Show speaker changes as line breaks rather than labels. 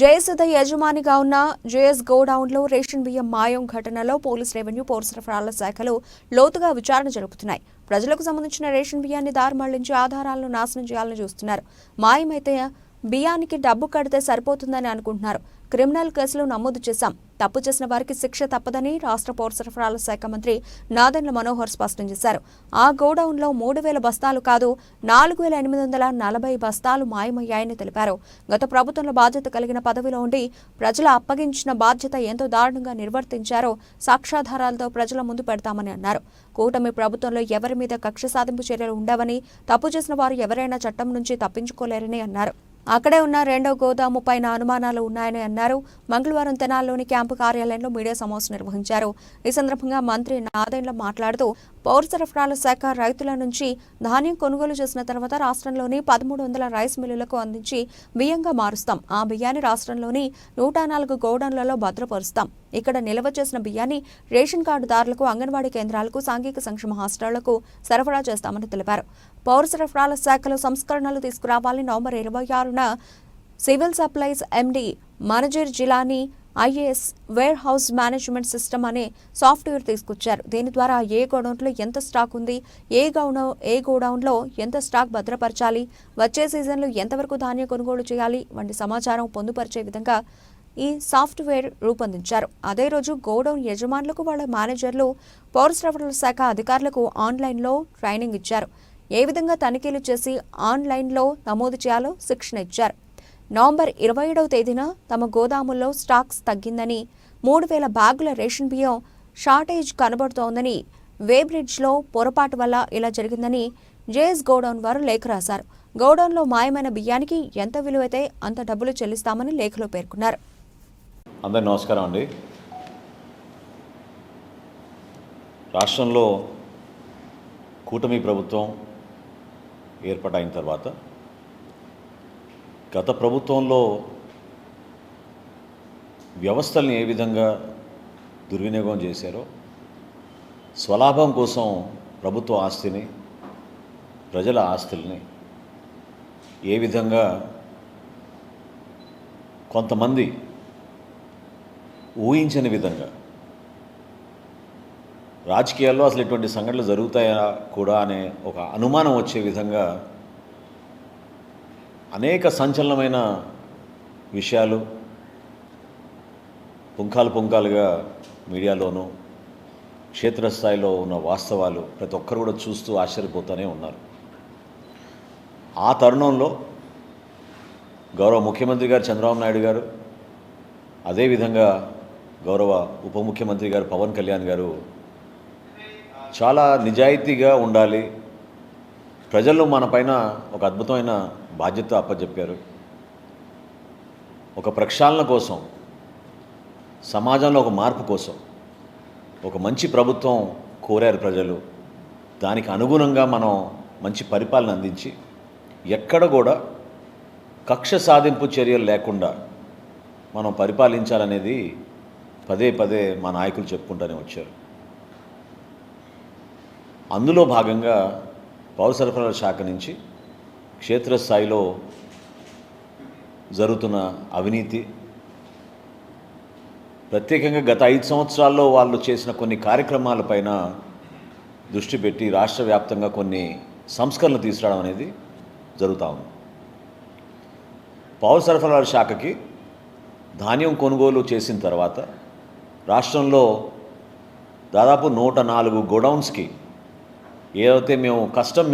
జయసుధ యజమానిగా ఉన్న JS గోడౌన్లో ration బియ్యం మాయం ఘటనలో పోలీస్ రెవెన్యూ పౌర సరఫరాల శాఖలు లోతుగా విచారణ జరుపుతున్నాయి. ప్రజలకు సంబంధించిన రేషన్ బియ్యాన్ని దారి మళ్ళించి ఆధారాలను నాశనం చేయాలని చూస్తున్నారు. మాయమైతే బియ్యానికి డబ్బు కడితే సరిపోతుందని అనుకుంటున్నారు. క్రిమినల్ కేసులు నమోదు చేశాం. తప్పు చేసిన వారికి శిక్ష తప్పదని రాష్ట్ర పౌర సరఫరాల శాఖ మంత్రి నాదెండ్ల మనోహర్ స్పష్టం చేశారు. ఆ గోడౌన్లో మూడు వేల బస్తాలు కాదు నాలుగు వేల ఎనిమిది వందల నలభై బస్తాలు మాయమయ్యాయని తెలిపారు. గత ప్రభుత్వంలో బాధ్యత కలిగిన పదవిలో ఉండి ప్రజలు అప్పగించిన బాధ్యత ఎంతో దారుణంగా నిర్వర్తించారో సాక్ష్యాధారాలతో ప్రజల ముందు పెడతామని అన్నారు. కూటమి ప్రభుత్వంలో ఎవరి మీద కక్ష సాధింపు చర్యలు ఉండవని తప్పు చేసిన వారు ఎవరైనా చట్టం నుంచి తప్పించుకోలేరని అన్నారు. అక్కడే ఉన్న రెండో గోదాము పైన అనుమానాలు ఉన్నాయని అన్నారు. మంగళవారం తెనాల్లోని క్యాంపు కార్యాలయంలో మీడియా సమావేశం నిర్వహించారు. ఈ సందర్భంగా మంత్రి నాదెండ్ల మాట్లాడుతూ పౌర సరఫరాల శాఖ రైతుల నుంచి ధాన్యం కొనుగోలు చేసిన తర్వాత రాష్ట్రంలోని పదమూడు వందల రైస్ మిల్లులకు అందించి బియ్యంగా మారుస్తాం. ఆ బియ్యాన్ని రాష్ట్రంలోని నూట నాలుగు గోడౌన్లలో భద్రపరుస్తాం. ఇక్కడ నిల్వ చేసిన బియ్యాన్ని రేషన్ కార్డుదారులకు అంగన్వాడీ కేంద్రాలకు సాంఘిక సంక్షేమ హాస్టళ్ళకు సరఫరా చేస్తామని తెలిపారు. పౌర సరఫరాల శాఖలో సంస్కరణలు తీసుకురావాలని నవంబర్ ఇరవై ఆరున civil supplies MD Manzar Jilani IAS warehouse management system అనే సాఫ్ట్వేర్ తీసుకొచ్చారు. దీని ద్వారా ఏ గోడౌన్లో ఎంత స్టాక్ ఉంది ఏ గౌడౌ ఏ గోడౌన్లో ఎంత స్టాక్ భద్రపరచాలి వచ్చే సీజన్లో ఎంతవరకు ధాన్యం కొనుగోలు చేయాలి వంటి సమాచారం పొందుపరిచే విధంగా ఈ సాఫ్ట్వేర్ రూపొందించారు. అదే రోజు గోడౌన్ యజమానులకు వాళ్ళ మేనేజర్లు పౌర సరఫరాల శాఖ అధికారులకు ఆన్లైన్లో ట్రైనింగ్ ఇచ్చారు. ఏ విధంగా తనిఖీలు చేసి ఆన్లైన్లో నమోదు చేయాలో శిక్షణ ఇచ్చారు. నవంబర్ ఇరవై ఏడవ తేదీన తమ గోదాముల్లో స్టాక్స్ తగ్గిందని మూడు వేల బ్యాగుల రేషన్ బియ్యం షార్టేజ్ కనబడుతోందని వేబ్రిడ్జ్లో పొరపాటు వల్ల ఇలా జరిగిందని జేఎస్ గోడౌన్ వారు లేఖ రాశారు. గోడౌన్లో మాయమైన బియ్యానికి ఎంత విలువైతే అంత డబ్బులు చెల్లిస్తామని లేఖలో పేర్కొన్నారు.
అందరి నమస్కారం అండి. రాష్ట్రంలో కూటమి ప్రభుత్వం ఏర్పాటైన తర్వాత గత ప్రభుత్వంలో వ్యవస్థల్ని ఏ విధంగా దుర్వినియోగం చేశారో స్వలాభం కోసం ప్రభుత్వ ఆస్తిని ప్రజల ఆస్తుల్ని ఏ విధంగా కొంతమంది ఊహించని విధంగా రాజకీయాల్లో అసలు ఇటువంటి సంఘటనలు జరుగుతాయా కూడా అనే ఒక అనుమానం వచ్చే విధంగా అనేక సంచలనమైన విషయాలు పుంఖాలు పుంఖాలుగా మీడియాలోనూ క్షేత్రస్థాయిలో ఉన్న వాస్తవాలు ప్రతి ఒక్కరు కూడా చూస్తూ ఆశ్చర్యపోతూనే ఉన్నారు. ఆ తరుణంలో గౌరవ ముఖ్యమంత్రి గారు చంద్రబాబు నాయుడు గారు అదేవిధంగా గౌరవ ఉప ముఖ్యమంత్రి గారు పవన్ కళ్యాణ్ గారు చాలా నిజాయితీగా ఉండాలి. ప్రజలు మన పైన ఒక అద్భుతమైన బాధ్యత అప్పచెప్పారు ఒక ప్రక్షాళన కోసం సమాజంలో ఒక మార్పు కోసం ఒక మంచి ప్రభుత్వం కోరారు ప్రజలు. దానికి అనుగుణంగా మనం మంచి పరిపాలన అందించి ఎక్కడ కూడా కక్ష సాధింపు చర్యలు లేకుండా మనం పరిపాలించాలనేది పదే పదే మా నాయకులు చెప్పుకుంటూనే వచ్చారు. అందులో భాగంగా పౌర సరఫరాల శాఖ నుంచి క్షేత్రస్థాయిలో జరుగుతున్న అవినీతి ప్రత్యేకంగా గత ఐదు సంవత్సరాల్లో వాళ్ళు చేసిన కొన్ని కార్యక్రమాలపైన దృష్టి పెట్టి రాష్ట్ర వ్యాప్తంగా కొన్ని సంస్కరణలు తీసుకురావడం అనేది జరుగుతూ ఉంది. పౌర సరఫరాల శాఖకి ధాన్యం కొనుగోలు చేసిన తర్వాత రాష్ట్రంలో దాదాపు నూట నాలుగు గోడౌన్స్కి ఏదైతే మేము కస్టమ్